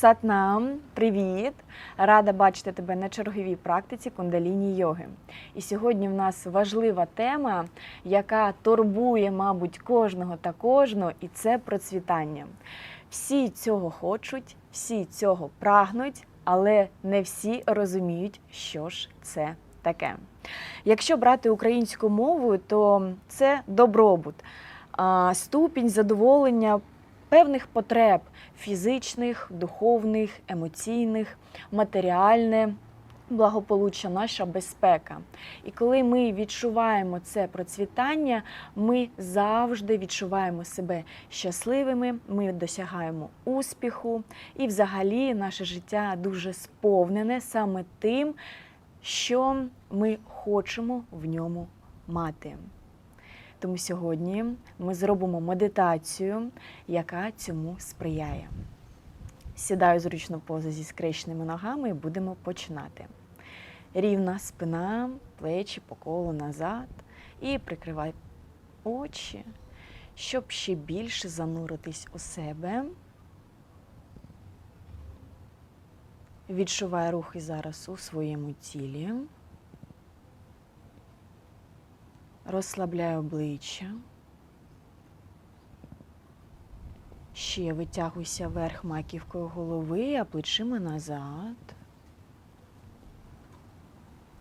Сатнам, привіт! Рада бачити тебе на черговій практиці кундаліні йоги. І сьогодні в нас важлива тема, яка турбує, мабуть, кожного та кожну, і це процвітання. Всі цього хочуть, всі цього прагнуть, але не всі розуміють, що ж це таке. Якщо брати українську мову, то це добробут, ступінь задоволення певних потреб фізичних, духовних, емоційних, матеріальне. Благополуччя, наша безпека. І коли ми відчуваємо це процвітання, ми завжди відчуваємо себе щасливими, ми досягаємо успіху, і взагалі наше життя дуже сповнене саме тим, що ми хочемо в ньому мати. Тому сьогодні ми зробимо медитацію, яка цьому сприяє. Сідаю зручно позу зі скрещеними ногами і будемо починати. Рівна спина, плечі по колу назад і прикривай очі, щоб ще більше зануритись у себе. Відчувай рухи зараз у своєму тілі. Розслабляй обличчя. Ще витягуйся вверх маківкою голови, а плечима назад.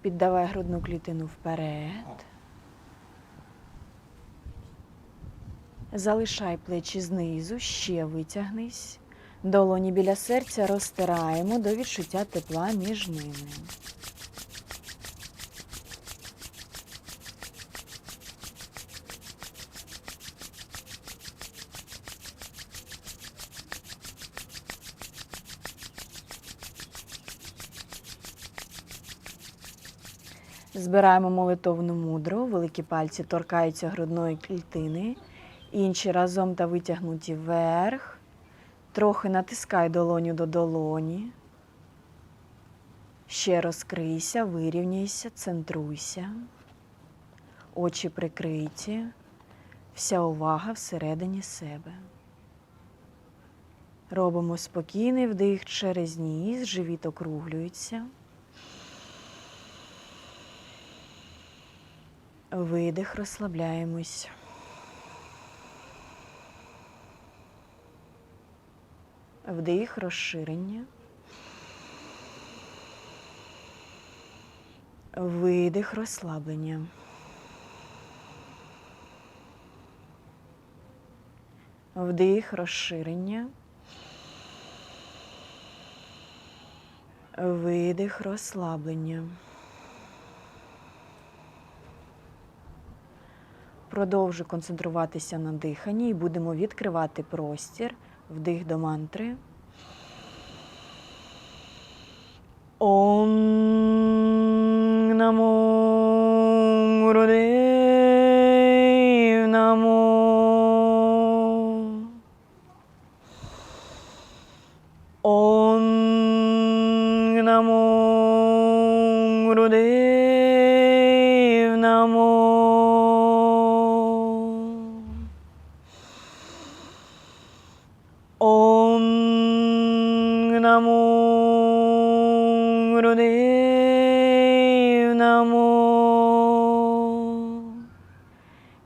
Піддавай грудну клітину вперед. Залишай плечі знизу, ще витягнись. Долоні біля серця розтираємо до відчуття тепла між ними. Збираємо молитовну мудру, великі пальці торкаються грудної клітини, інші разом та витягнуті вверх. Трохи натискай долоню до долоні. Ще розкрийся, вирівняйся, центруйся. Очі прикриті, вся увага всередині себе. Робимо спокійний вдих через ніс, живіт округлюється. Видих, розслабляємось. Вдих, розширення. Видих, розслаблення. Вдих, розширення. Видих, розслаблення. Продовжуй концентруватися на диханні і будемо відкривати простір. Вдих до мантри. Ом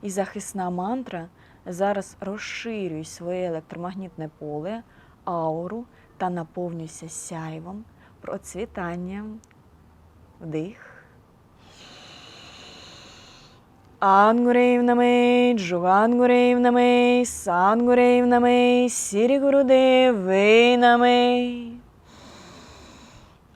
І захисна мантра зараз розширюй своє електромагнітне поле, ауру та наповнюйся сяйвом, процвітанням. Вдих. Ангурейв наме, Джуангурейв наме, Сангурейв наме, Сірі Гурудев вей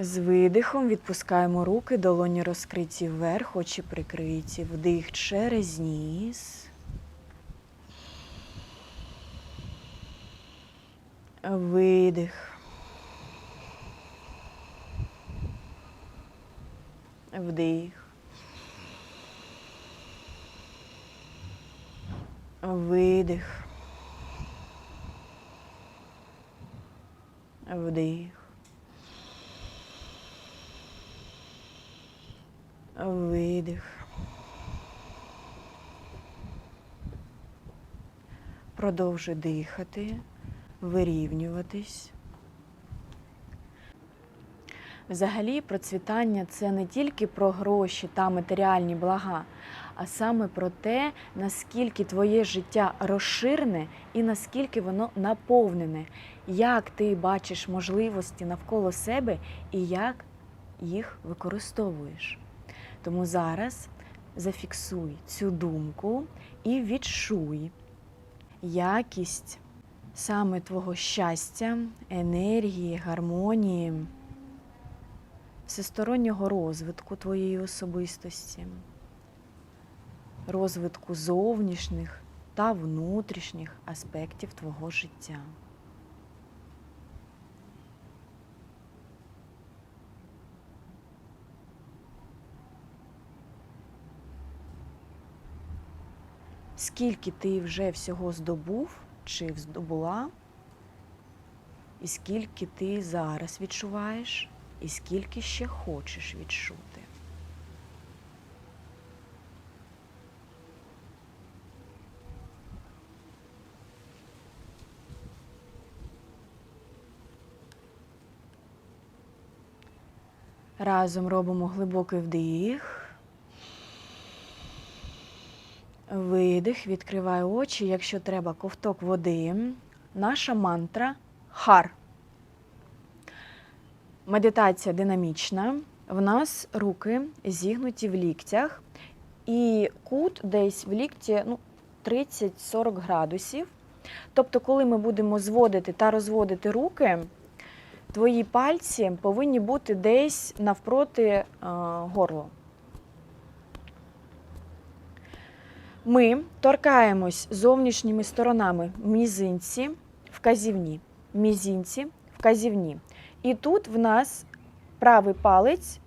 З видихом відпускаємо руки, долоні розкриті вверх, очі прикриті. Вдих через ніс. Видих. Вдих. Видих. Вдих. Видих. Продовжуй дихати, вирівнюватись. Взагалі, процвітання це не тільки про гроші та матеріальні блага, а саме про те, наскільки твоє життя розширене і наскільки воно наповнене, як ти бачиш можливості навколо себе і як їх використовуєш. Тому зараз зафіксуй цю думку і відчуй якість саме твого щастя, енергії, гармонії, всестороннього розвитку твоєї особистості, розвитку зовнішніх та внутрішніх аспектів твого життя. Скільки ти вже всього здобув чи здобула, і скільки ти зараз відчуваєш, і скільки ще хочеш відчути. Разом робимо глибокий вдих. Видих, відкривай очі, якщо треба ковток води. Наша мантра хар. Медитація динамічна. В нас руки зігнуті в ліктях, і кут десь в лікті ну, 30-40 градусів. Тобто, коли ми будемо зводити та розводити руки, твої пальці повинні бути десь навпроти е, горла. Ми торкаємось зовнішніми сторонами мізинці, вказівні, мізинці, вказівні. І тут в нас правий палець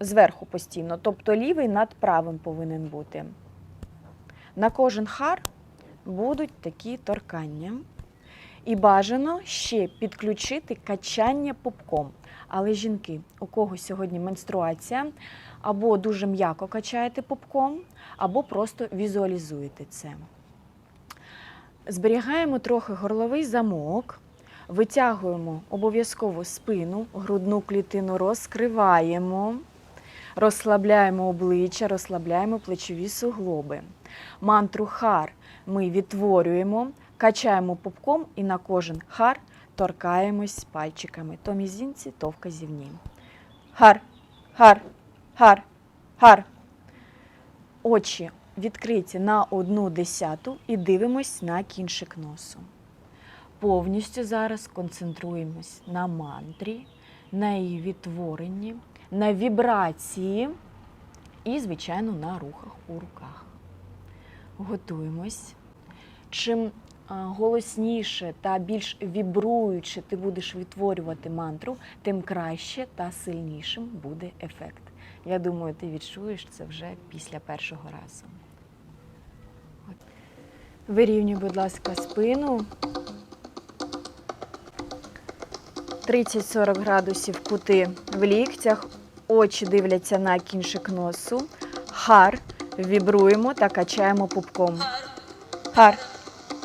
зверху постійно, тобто лівий над правим повинен бути. На кожен хар будуть такі торкання. І бажано ще підключити качання пупком. Але жінки, у кого сьогодні менструація, або дуже м'яко качаєте пупком, або просто візуалізуєте це. Зберігаємо трохи горловий замок, витягуємо обов'язково спину, грудну клітину розкриваємо, розслабляємо обличчя, розслабляємо плечові суглоби. Мантру хар ми відтворюємо, качаємо пупком і на кожен хар торкаємось пальчиками. То мізинці, то вказівні. Хар, хар, хар, хар. Очі відкриті на одну десяту і дивимось на кінчик носу. Повністю зараз концентруємось на мантрі, на її відтворенні, на вібрації і, звичайно, на рухах у руках. Готуємось. Чим голосніше та більш вібруюче ти будеш відтворювати мантру, тим краще та сильнішим буде ефект. Я думаю, ти відчуєш це вже після першого разу. Вирівнюй, будь ласка, спину. 30-40 градусів кути в ліктях, очі дивляться на кінчик носу. Хар. Вібруємо та качаємо пупком. Хар.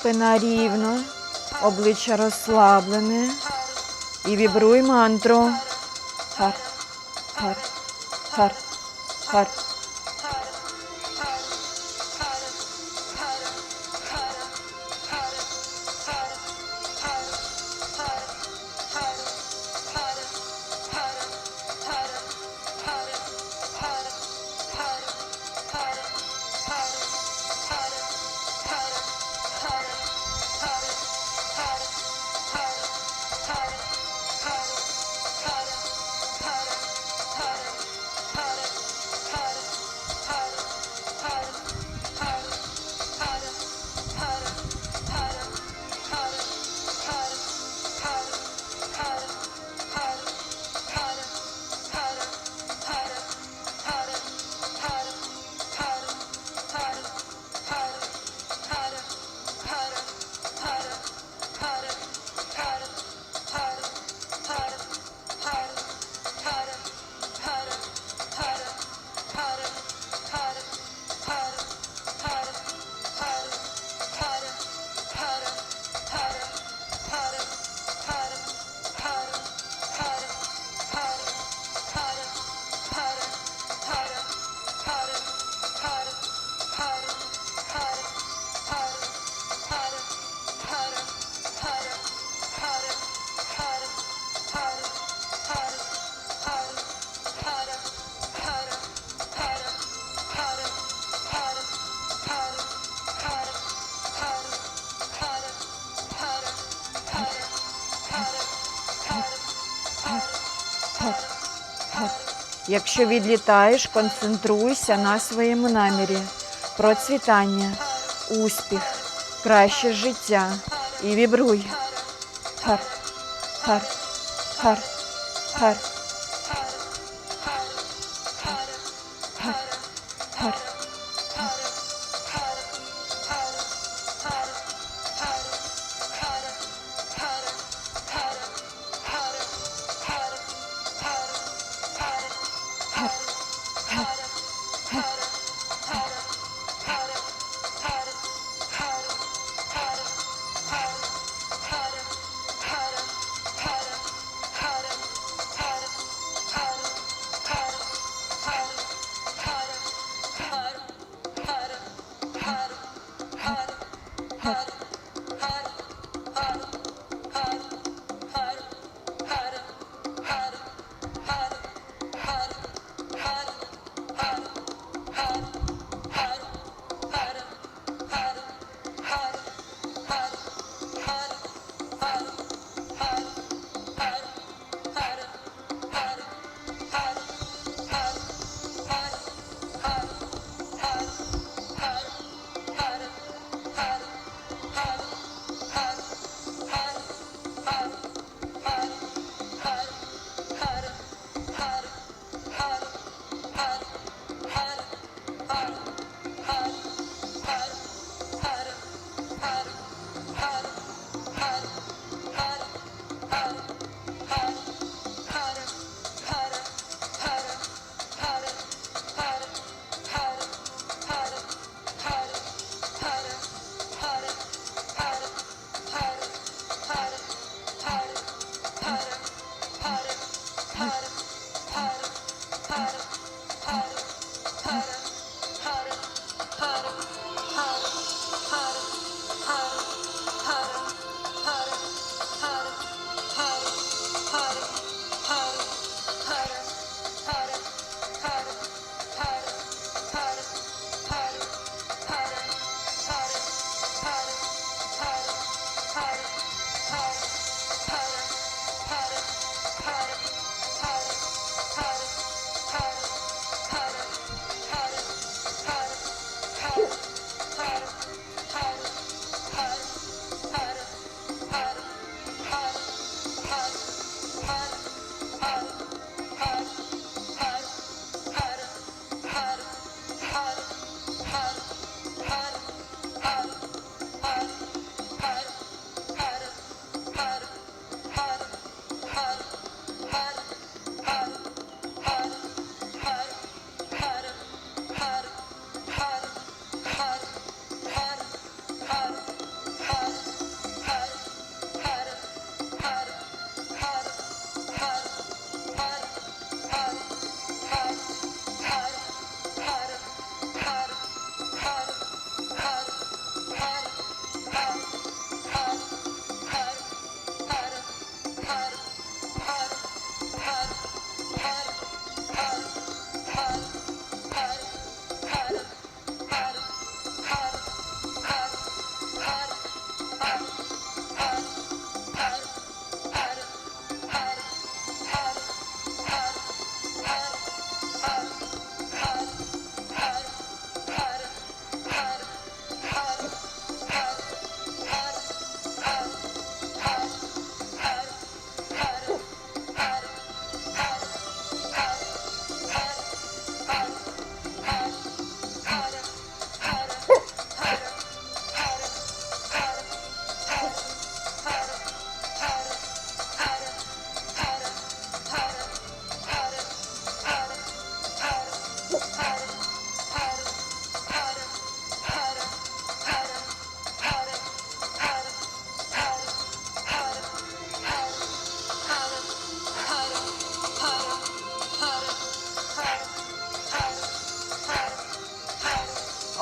Спина рівно, обличчя розслаблене. І вібруй мантру. Хар, хар, хар, хар. Якщо відлітаєш, концентруйся на своєму намірі. Процвітання, успіх, краще життя і вібруй. Хар, хар, хар, хар. Дякую.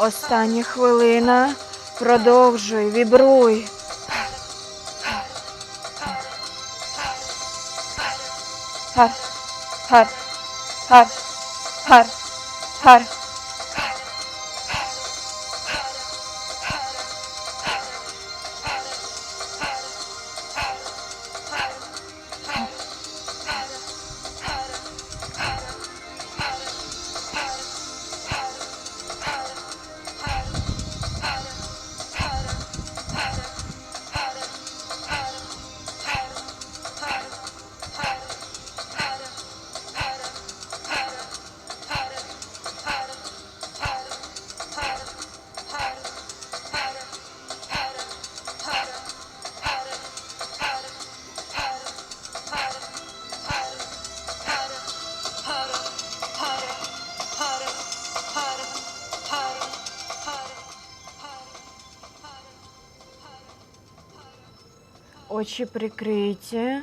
Остання хвилина. Продовжуй, вібруй. Гар, гар, гар, гар, гар. Очі прикриті.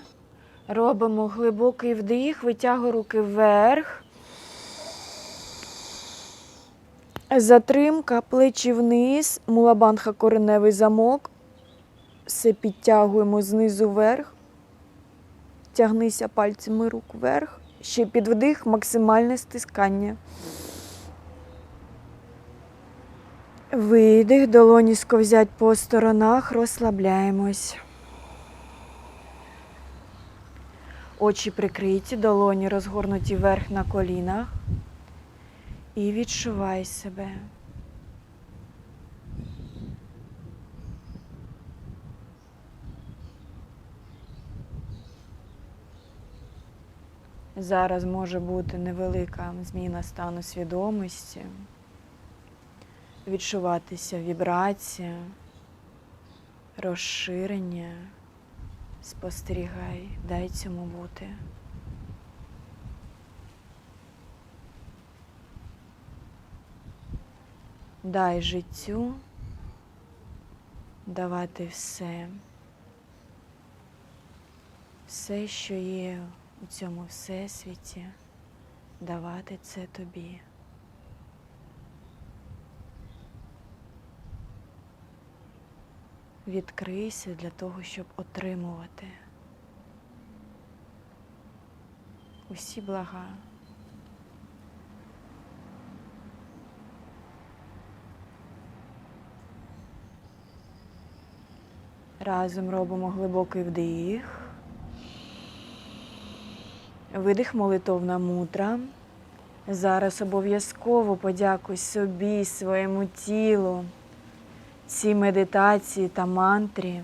Робимо глибокий вдих, витягуй руки вверх. Затримка, плечі вниз, мулабанха кореневий замок. Все підтягуємо знизу вверх. Тягнися пальцями рук вверх. Ще під вдих, максимальне стискання. Видих, долоні сковзять по сторонах, розслабляємось. Очі прикриті, долоні розгорнуті вверх на колінах. І відчувай себе. Зараз може бути невелика зміна стану свідомості, відчуватися вібрація, розширення. Спостерігай, дай цьому бути. Дай життю давати все, все, що є у цьому всесвіті, давати це тобі. Відкрийся для того, щоб отримувати усі блага. Разом робимо глибокий вдих. Видих молитовна мудра. Зараз обов'язково подякуй собі, своєму тілу, цій медитації та мантрі.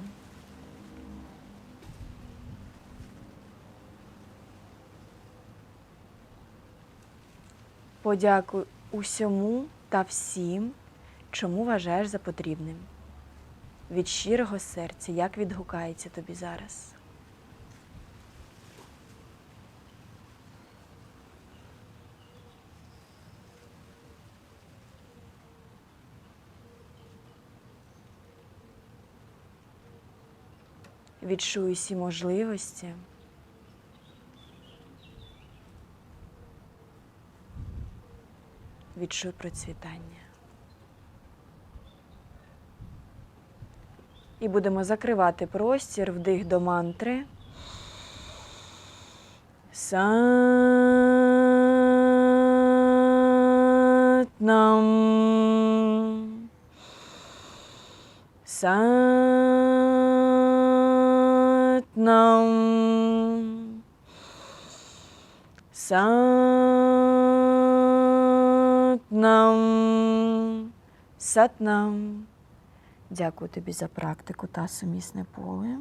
Подякуй усьому та всім, чому вважаєш за потрібним. Від щирого серця, як відгукається тобі зараз. Відчуй усі можливості. Відчуй процвітання. І будемо закривати простір, вдих до мантри. Сатнам. Сатнам. Сатнам. Сатнам. Дякую тобі за практику та сумісне поле.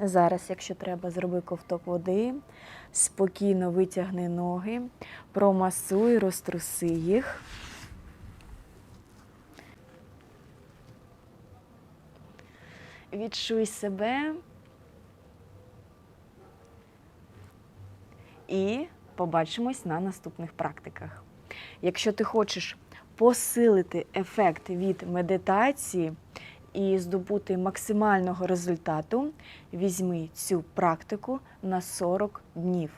Зараз, якщо треба, зроби ковток води, спокійно витягни ноги, промасуй, розтруси їх. Відчуй себе і побачимось на наступних практиках. Якщо ти хочеш посилити ефект від медитації і здобути максимального результату, візьми цю практику на 40 днів.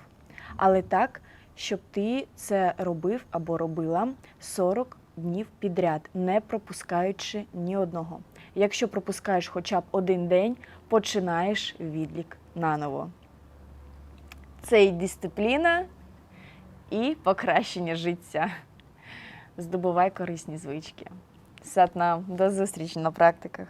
Але так, щоб ти це робив або робила 40 днів підряд, не пропускаючи ні одного. Якщо пропускаєш хоча б один день, починаєш відлік наново. Це і дисципліна, і покращення життя. Здобувай корисні звички. Сатнам, до зустрічі на практиках.